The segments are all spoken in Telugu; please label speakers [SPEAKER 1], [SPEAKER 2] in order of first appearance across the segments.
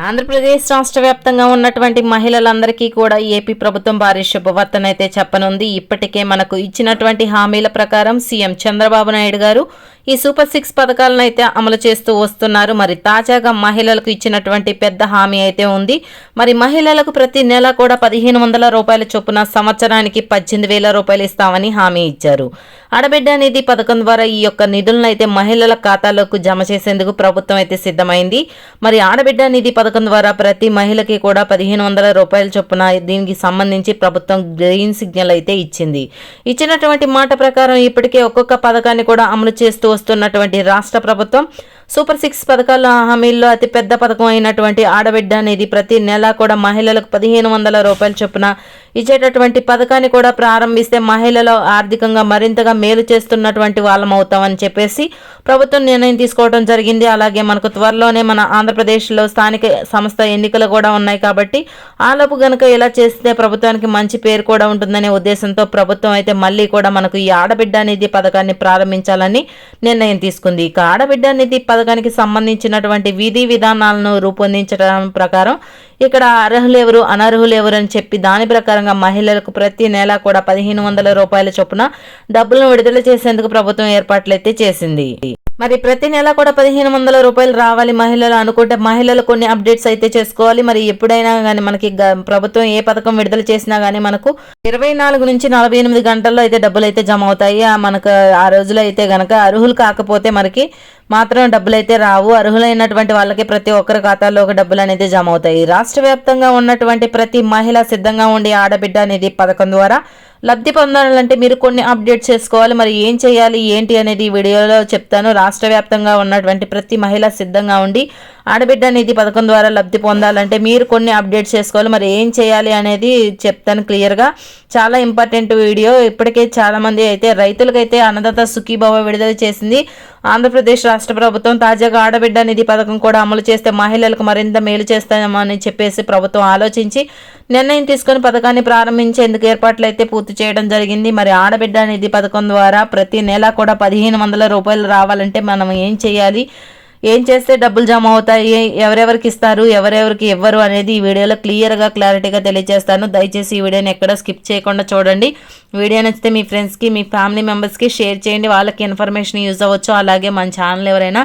[SPEAKER 1] ఆంధ్రప్రదేశ్ రాష్ట్ర వ్యాప్తంగా ఉన్నటువంటి మహిళలందరికీ కూడా ఏపీ ప్రభుత్వం భారీ శుభవార్తనైతే చెప్పనుంది. ఇప్పటికే మనకు ఇచ్చినటువంటి హామీల ప్రకారం సీఎం చంద్రబాబు నాయుడు గారు ఈ సూపర్ సిక్స్ పథకాలను అయితే అమలు చేస్తూ వస్తున్నారు. మరి తాజాగా మహిళలకు ఇచ్చినటువంటి పెద్ద హామీ అయితే ఉంది. మరి మహిళలకు ప్రతి నెల కూడా పదిహేను వందల రూపాయల చొప్పున సంవత్సరానికి పద్దెనిమిది వేల రూపాయలు ఇస్తామని హామీ ఇచ్చారు. ఆడబిడ్డ నిధి పథకం ద్వారా ఈ యొక్క నిధులను అయితే మహిళల ఖాతాలకు జమ చేసేందుకు ప్రభుత్వం అయితే సిద్ధమైంది. మరి ఆడబిడ్డ నిధి పథకం ద్వారా ప్రతి మహిళకి కూడా పదిహేను వందల రూపాయల చొప్పున దీనికి సంబంధించి ప్రభుత్వం గ్రీన్ సిగ్నల్ అయితే ఇచ్చింది. ఇచ్చినటువంటి మాట ప్రకారం ఇప్పటికే ఒక్కొక్క పథకాన్ని కూడా అమలు చేస్తూ వస్తున్నటువంటి రాష్ట్ర ప్రభుత్వం సూపర్ సిక్స్ పథకాల హామీల్లో అతిపెద్ద పథకం అయినటువంటి ఆడబిడ్డ అనేది ప్రతి నెల కూడా మహిళలకు పదిహేను వందల రూపాయల చొప్పున ఇచ్చేటటువంటి పథకాన్ని కూడా ప్రారంభిస్తే మహిళలు ఆర్థికంగా మరింతగా మేలు చేస్తున్నటువంటి వాళ్ళం అవుతామని చెప్పేసి ప్రభుత్వం నిర్ణయం తీసుకోవడం జరిగింది. అలాగే మనకు త్వరలోనే మన ఆంధ్రప్రదేశ్లో స్థానిక సంస్థ ఎన్నికలు కూడా ఉన్నాయి కాబట్టి ఆలోపు గనుక ఇలా చేస్తే ప్రభుత్వానికి మంచి పేరు కూడా ఉంటుందనే ఉద్దేశంతో ప్రభుత్వం అయితే మళ్ళీ కూడా మనకు ఈ ఆడబిడ్డ నిధి పథకాన్ని ప్రారంభించాలని నిర్ణయం తీసుకుంది. ఇక ఆడబిడ్డ నిధి పథకానికి సంబంధించినటువంటి విధి విధానాలను రూపొందించడం ప్రకారం ఇక్కడ అర్హులు ఎవరు అనర్హులు ఎవరు అని చెప్పి దాని ప్రకారంగా మహిళలకు ప్రతి నెల కూడా పదిహేను వందల రూపాయల చొప్పున డబ్బులను విడుదల చేసేందుకు ప్రభుత్వం ఏర్పాట్లు అయితే చేసింది. మరి ప్రతి నెల కూడా పదిహేను వందల రూపాయలు రావాలి మహిళలు అనుకుంటే మహిళలు కొన్ని అప్డేట్స్ అయితే చేసుకోవాలి. మరి ఎప్పుడైనా కానీ మనకి గ- ప్రభుత్వం ఏ పథకం విడుదల చేసినా కానీ మనకు ఇరవై నాలుగు నుంచి నలభై ఎనిమిది గంటల్లో అయితే డబ్బులు అయితే జమ అవుతాయి. ఆ మనకు ఆ రోజులో అయితే గనక అర్హులు కాకపోతే మనకి మాత్రం డబ్బులు అయితే రావు. అర్హులైనటువంటి వాళ్ళకి ప్రతి ఒక్కరి ఖాతాలో ఒక డబ్బులు అనేది జమ అవుతాయి. రాష్ట్ర వ్యాప్తంగా ఉన్నటువంటి ప్రతి మహిళ సిద్ధంగా ఉండి ఆడబిడ్డ అనేది పథకం ద్వారా లబ్ధి పొందాలంటే మీరు కొన్ని అప్డేట్ చేసుకోవాలి. మరి ఏం చేయాలి? ఏంటి అనేది ఈ వీడియోలో చెప్తాను. రాష్ట్ర వ్యాప్తంగా ఉన్నటువంటి ప్రతి మహిళ సిద్ధంగా ఉండి ఆడబిడ్డ నిధి పథకం ద్వారా లబ్ధి పొందాలంటే మీరు కొన్ని అప్డేట్ చేసుకోవాలి. మరి ఏం చేయాలి అనేది చెప్తాను క్లియర్గా. చాలా ఇంపార్టెంట్ వీడియో. ఇప్పటికే చాలామంది అయితే రైతులకైతే అన్నదాత సుఖీభావ విడుదల చేసింది. ఆంధ్రప్రదేశ్ రాష్ట్ర ప్రభుత్వం తాజాగా ఆడబిడ్డ నిధి పథకం కూడా అమలు చేస్తే మహిళలకు మరింత మేలు చేస్తామని చెప్పేసి ప్రభుత్వం ఆలోచించి నిర్ణయం తీసుకుని పథకాన్ని ప్రారంభించేందుకు ఏర్పాట్లు అయితే పూర్తి చేయడం జరిగింది. మరి ఆడబిడ్డ నిధి పథకం ద్వారా ప్రతి నెల కూడా పదిహేను వందల రూపాయలు రావాలంటే మనం ఏం చేయాలి? ఏం చేస్తే డబ్బులు జమ అవుతాయి? ఎవరెవరికి ఇస్తారు? ఎవరెవరికి ఇవ్వరు అనేది ఈ వీడియోలో క్లియర్గా క్లారిటీగా తెలియజేస్తాను. దయచేసి ఈ వీడియోని ఎక్కడ స్కిప్ చేయకుండా చూడండి. వీడియో నచ్చితే మీ ఫ్రెండ్స్కి మీ ఫ్యామిలీ మెంబర్స్కి షేర్ చేయండి. వాళ్ళకి ఇన్ఫర్మేషన్ యూజ్ అవ్వచ్చు. అలాగే మన ఛానల్ ఎవరైనా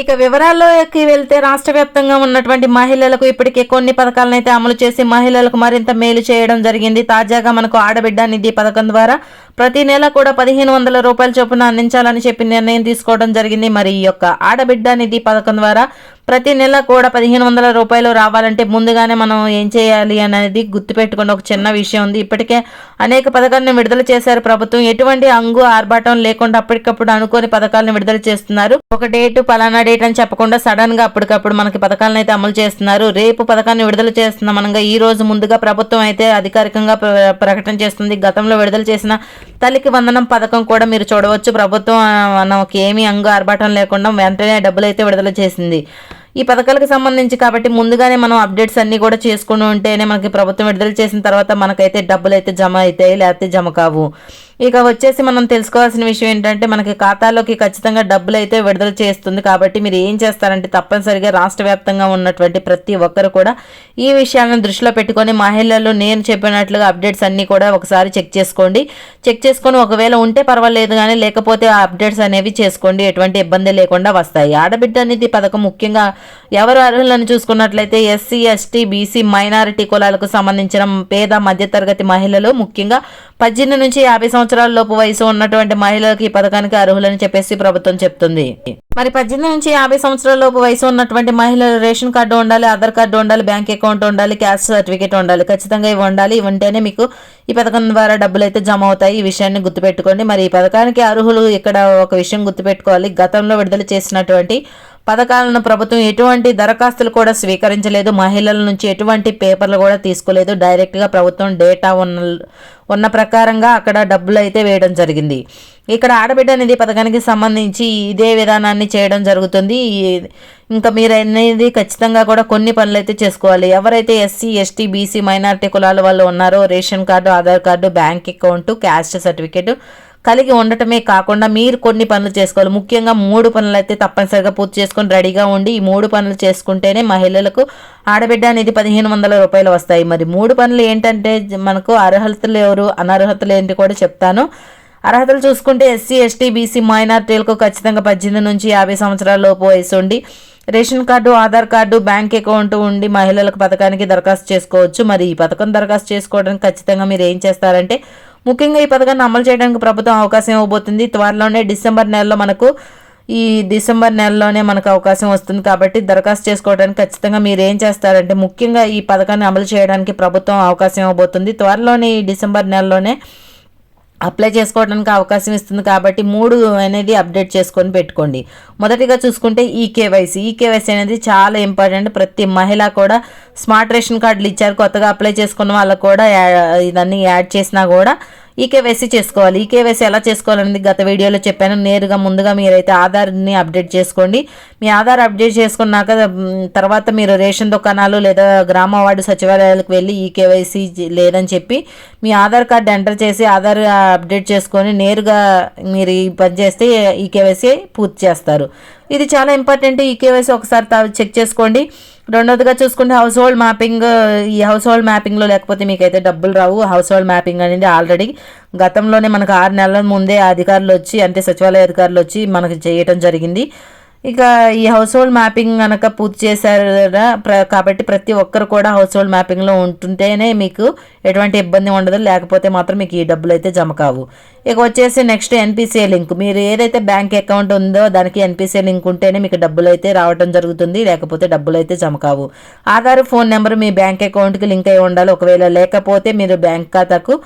[SPEAKER 1] ఇక వివరాల్లోకి వెళ్తే రాష్ట్ర వ్యాప్తంగా ఉన్నటువంటి మహిళలకు ఇప్పటికే కొన్ని పథకాలను అయితే అమలు చేసి మహిళలకు మరింత మేలు చేయడం జరిగింది. తాజాగా మనకు ఆడబిడ్డ నిధి పథకం ద్వారా ప్రతి నెల కూడా పదిహేను వందల రూపాయల చొప్పున అందించాలని చెప్పి నిర్ణయం తీసుకోవడం జరిగింది. మరి ఈ యొక్క ఆడబిడ్డ నిధి పథకం ద్వారా ప్రతి నెల కూడా పదిహేను వందల రూపాయలు రావాలంటే ముందుగానే మనం ఏం చేయాలి అనేది గుర్తుపెట్టుకుని ఒక చిన్న విషయం ఉంది. ఇప్పటికే అనేక పథకాలను విడుదల చేశారు ప్రభుత్వం. ఎటువంటి అంగు ఆర్భాటం లేకుండా అప్పటికప్పుడు అనుకోని పథకాలను విడుదల చేస్తున్నారు. ఒక డేట్ పలానా డేట్ అని చెప్పకుండా సడన్గా అప్పటికప్పుడు మనకి పథకాలను అయితే అమలు చేస్తున్నారు. రేపు పథకాన్ని విడుదల చేస్తున్నాం అనగా ఈ రోజు ముందుగా ప్రభుత్వం అయితే అధికారికంగా ప్ర- ప్రకటన చేస్తుంది. గతంలో విడుదల చేసిన తల్లికి వందనం పథకం కూడా మీరు చూడవచ్చు. ప్రభుత్వం మనకి ఏమీ అంగు ఆర్భాటం లేకుండా వెంటనే డబ్బులు అయితే విడుదల చేసింది. ఈ పథకాలకు సంబంధించి కాబట్టి ముందుగానే మనం అప్డేట్స్ అన్ని కూడా చేసుకుని ఉంటేనే మనకి ప్రభుత్వం విడుదల చేసిన తర్వాత మనకైతే డబ్బులు అయితే జమ అవుతాయి లేకపోతే జమ కావు. ఇక వచ్చేసి మనం తెలుసుకోవాల్సిన విషయం ఏంటంటే మనకి ఖాతాలోకి ఖచ్చితంగా డబ్బులు అయితే విడుదల చేస్తుంది కాబట్టి మీరు ఏం చేస్తారంటే తప్పనిసరిగా రాష్ట్ర వ్యాప్తంగా ఉన్నటువంటి ప్రతి ఒక్కరు కూడా ఈ విషయాలను దృష్టిలో పెట్టుకొని మహిళలు నేను చెప్పినట్లుగా అప్డేట్స్ అన్నీ కూడా ఒకసారి చెక్ చేసుకోండి. చెక్ చేసుకొని ఒకవేళ ఉంటే పర్వాలేదు కానీ లేకపోతే ఆ అప్డేట్స్ అనేవి చేసుకోండి. ఎటువంటి ఇబ్బంది లేకుండా వస్తాయి. ఆడబిడ్డ అనేది పథకం ముఖ్యంగా ఎవరు అర్హులను చూసుకున్నట్లయితే ఎస్సీ ఎస్టీ బీసీ మైనారిటీ కులాలకు సంబంధించిన పేద మధ్యతరగతి మహిళలు ముఖ్యంగా పద్దెనిమిది నుంచి యాభై సంవత్సరాల లోపు వయసు ఉన్నటువంటి మహిళలకు ఈ పథకానికి అర్హులని చెప్పేసి ప్రభుత్వం చెప్తుంది. మరి పద్దెనిమిది నుంచి యాభై సంవత్సరాల లోపు వయసు ఉన్నటువంటి మహిళలు రేషన్ కార్డు ఉండాలి ఆధార్ కార్డు ఉండాలి బ్యాంక్ అకౌంట్ ఉండాలి క్యాస్ట్ సర్టిఫికేట్ ఉండాలి. ఖచ్చితంగా ఇవి ఉండాలి. ఇవి ఉంటేనే మీకు ఈ పథకం ద్వారా డబ్బులు అయితే జమ అవుతాయి. ఈ విషయాన్ని గుర్తుపెట్టుకోండి. మరి ఈ పథకానికి అర్హులు ఇక్కడ ఒక విషయం గుర్తుపెట్టుకోవాలి. గతంలో విడుదల చేసినటువంటి పథకాలను ప్రభుత్వం ఎటువంటి దరఖాస్తులు కూడా స్వీకరించలేదు. మహిళల నుంచి ఎటువంటి పేపర్లు కూడా తీసుకోలేదు. డైరెక్ట్గా ప్రభుత్వం డేటా ఉన్న ఉన్న ప్రకారంగా అక్కడ డబ్బులు అయితే వేయడం జరిగింది. ఇక్కడ ఆడబిడ్డ నిధి పథకానికి సంబంధించి ఇదే విధానాన్ని చేయడం జరుగుతుంది. ఈ- ఇంకా మీరు అనేది ఖచ్చితంగా కూడా కొన్ని పనులు అయితే చేసుకోవాలి. ఎవరైతే ఎస్సీ ఎస్టీ బీసీ మైనారిటీ కులాల వాళ్ళు ఉన్నారో ration card Aadhaar card bank account caste certificate కలిగి ఉండటమే కాకుండా మీరు కొన్ని పనులు చేసుకోవాలి. ముఖ్యంగా మూడు పనులు అయితే తప్పనిసరిగా పూర్తి చేసుకొని రెడీగా ఉండి ఈ మూడు పనులు చేసుకుంటేనే మహిళలకు ఆడబిడ్డ అనేది పదిహేను వందల రూపాయలు వస్తాయి. మరి మూడు పనులు ఏంటంటే మనకు అర్హతలు ఎవరు అనర్హతలు ఏంటి కూడా చెప్తాను. అర్హతలు చూసుకుంటే ఎస్సీ ఎస్టీ బీసీ మైనార్టీలకు ఖచ్చితంగా పద్దెనిమిది నుంచి యాభై సంవత్సరాల లోపు వయసు ఉండి ration card Aadhaar card bank account ఉండి మహిళలకు పథకానికి దరఖాస్తు చేసుకోవచ్చు. మరి ఈ పథకం దరఖాస్తు చేసుకోవడానికి ఖచ్చితంగా మీరు ఏం చేస్తారంటే ముఖ్యంగా ఈ పథకాన్ని అమలు చేయడానికి ప్రభుత్వం అవకాశం ఇవ్వబోతుంది. త్వరలోనే డిసెంబర్ నెలలో మనకు ఈ డిసెంబర్ నెలలోనే మనకు అవకాశం వస్తుంది కాబట్టి దరఖాస్తు చేసుకోవడానికి ఖచ్చితంగా మీరు ఏం చేస్తారంటే ముఖ్యంగా ఈ పథకాన్ని అమలు చేయడానికి ప్రభుత్వం అవకాశం ఇవ్వబోతుంది. త్వరలోనే ఈ డిసెంబర్ నెలలోనే అప్లై చేసుకోవడానికి అవకాశం ఇస్తుంది కాబట్టి మూడు అనేది అప్డేట్ చేసుకొని పెట్టుకోండి. మొదటిగా చూసుకుంటే ఈ కేవైసీ. ఈ కేవైసీ అనేది చాలా ఇంపార్టెంట్. ప్రతి మహిళ కూడా స్మార్ట్ రేషన్ కార్డులు ఇచ్చారు కొత్తగా అప్లై చేసుకున్న వాళ్ళకు కూడా ఇదన్నీ యాడ్ చేసినా కూడా ఈ కేవైసీ చేసుకోవాలి. ఈ కేవైసీ ఎలా చేసుకోవాలనేది గత వీడియోలో చెప్పాను. నేరుగా ముందుగా మీరైతే ఆధార్ని అప్డేట్ చేసుకోండి. మీ ఆధార్ అప్డేట్ చేసుకున్నాక తర్వాత మీరు రేషన్ దుకాణాలు లేదా గ్రామ వార్డు సచివాలయాలకు వెళ్ళి ఈ కేవైసీ లేదని చెప్పి మీ ఆధార్ కార్డు ఎంటర్ చేసి ఆధార్ అప్డేట్ చేసుకొని నేరుగా మీరు ఈ పని చేస్తే ఈ కేవైసీ పూర్తి చేస్తారు. ఇది చాలా ఇంపార్టెంట్. ఈ కేవైసీ ఒకసారి తా- చెక్ చేసుకోండి. రెండోదిగా చూసుకుంటే హౌస్ హోల్డ్ మ్యాపింగ్ ఈ హౌస్ హోల్డ్ మ్యాపింగ్లో లేకపోతే మీకైతే డబ్బులు రావు. హౌస్ హోల్డ్ మ్యాపింగ్ అనేది ఆల్రెడీ గతంలోనే మనకు ఆరు నెలల ముందే అధికారులు వచ్చి అంటే సచివాలయ అధికారులు వచ్చి మనకు చేయటం జరిగింది. ఇక ఈ హౌస్ హోల్డ్ మ్యాపింగ్ కనుక పూర్తి చేశారు? కదా, ప్ర- కాబట్టి ప్రతి ఒక్కరు కూడా హౌస్ హోల్డ్ మ్యాపింగ్లో ఉంటుంటేనే మీకు ఎటువంటి ఇబ్బంది ఉండదు. లేకపోతే మాత్రం మీకు ఈ డబ్బులు అయితే జమ కావు. ఇక వచ్చేసి నెక్స్ట్ ఎన్పిసిఐ లింక్ మీరు ఏదైతే బ్యాంక్ అకౌంట్ ఉందో దానికి ఎన్పిసిఐ లింక్ ఉంటేనే మీకు డబ్బులు అయితే రావడం జరుగుతుంది. లేకపోతే డబ్బులు అయితే జమ కావు. ఆధార్ ఫోన్ నెంబర్ మీ బ్యాంక్ అకౌంట్కి లింక్ అయి ఉండాలి. ఒకవేళ లేకపోతే మీరు బ్యాంక్ ఖాతాకు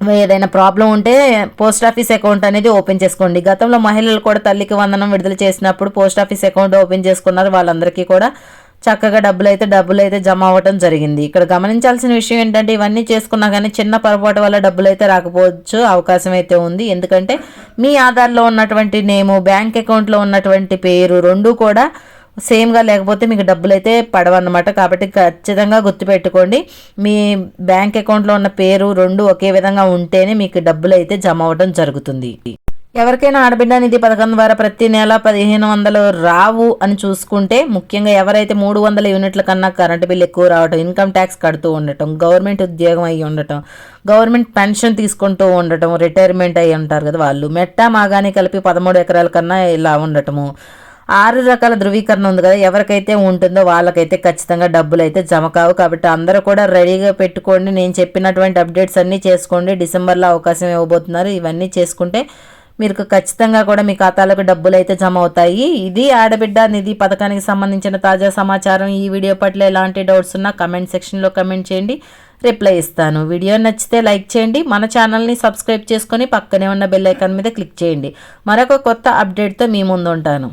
[SPEAKER 1] ఏదైనా ప్రాబ్లం ఉంటే పోస్ట్ ఆఫీస్ అకౌంట్ అనేది ఓపెన్ చేసుకోండి. గతంలో మహిళలు కూడా తల్లికి వందనం విడుదల చేసినప్పుడు పోస్ట్ ఆఫీస్ అకౌంట్ ఓపెన్ చేసుకున్నారు. వాళ్ళందరికీ కూడా చక్కగా డబ్బులు అయితే డబ్బులు అయితే జమ అవ్వటం జరిగింది. ఇక్కడ గమనించాల్సిన విషయం ఏంటంటే ఇవన్నీ చేసుకున్నా కానీ చిన్న పొరపాటు వల్ల డబ్బులు అయితే రాకపోవచ్చు అవకాశం అయితే ఉంది. ఎందుకంటే మీ ఆధార్లో ఉన్నటువంటి నేము బ్యాంక్ అకౌంట్లో ఉన్నటువంటి పేరు రెండు కూడా సేమ్గా లేకపోతే మీకు డబ్బులు అయితే పడవన్నమాట. కాబట్టి ఖచ్చితంగా గుర్తుపెట్టుకోండి మీ బ్యాంక్ అకౌంట్లో ఉన్న పేరు రెండు ఒకే విధంగా ఉంటేనే మీకు డబ్బులు అయితే జమ అవ్వడం జరుగుతుంది. ఎవరికైనా ఆడబిడ్డ నిధి పథకం ద్వారా ప్రతి నెల పదిహేను వందలు రావు అని చూసుకుంటే ముఖ్యంగా ఎవరైతే మూడు వందల యూనిట్ల కన్నా కరెంటు బిల్ ఎక్కువ రావటం ఇన్కమ్ ట్యాక్స్ కడుతూ ఉండటం గవర్నమెంట్ ఉద్యోగం అయి ఉండటం గవర్నమెంట్ పెన్షన్ తీసుకుంటూ ఉండటం రిటైర్మెంట్ అయ్యి ఉంటారు కదా వాళ్ళు. మెట్టా మాగాని కలిపి పదమూడు ఎకరాల కన్నా ఇలా ఉండటము. ఆరు రకాల ధృవీకరణ ఉంది కదా ఎవరికైతే ఉంటుందో వాళ్ళకైతే ఖచ్చితంగా డబ్బులు అయితే జమ కావు. కాబట్టి అందరూ కూడా రెడీగా పెట్టుకోండి. నేను చెప్పినటువంటి అప్డేట్స్ అన్నీ చేసుకోండి. డిసెంబర్లో అవకాశం ఇవ్వబోతున్నారు. ఇవన్నీ చేసుకుంటే మీకు ఖచ్చితంగా కూడా మీ ఖాతాలకు డబ్బులు అయితే జమ అవుతాయి. ఇది ఆడబిడ్డ నిధి పథకానికి సంబంధించిన తాజా సమాచారం. ఈ వీడియో పట్ల ఎలాంటి డౌట్స్ ఉన్నా కమెంట్ సెక్షన్లో కమెంట్ చేయండి. రిప్లై ఇస్తాను. వీడియో నచ్చితే లైక్ చేయండి. మన ఛానల్ని సబ్స్క్రైబ్ చేసుకొని పక్కనే ఉన్న బెల్ ఐకాన్ మీద క్లిక్ చేయండి. మరొక కొత్త అప్డేట్తో మీ ముందు ఉంటాను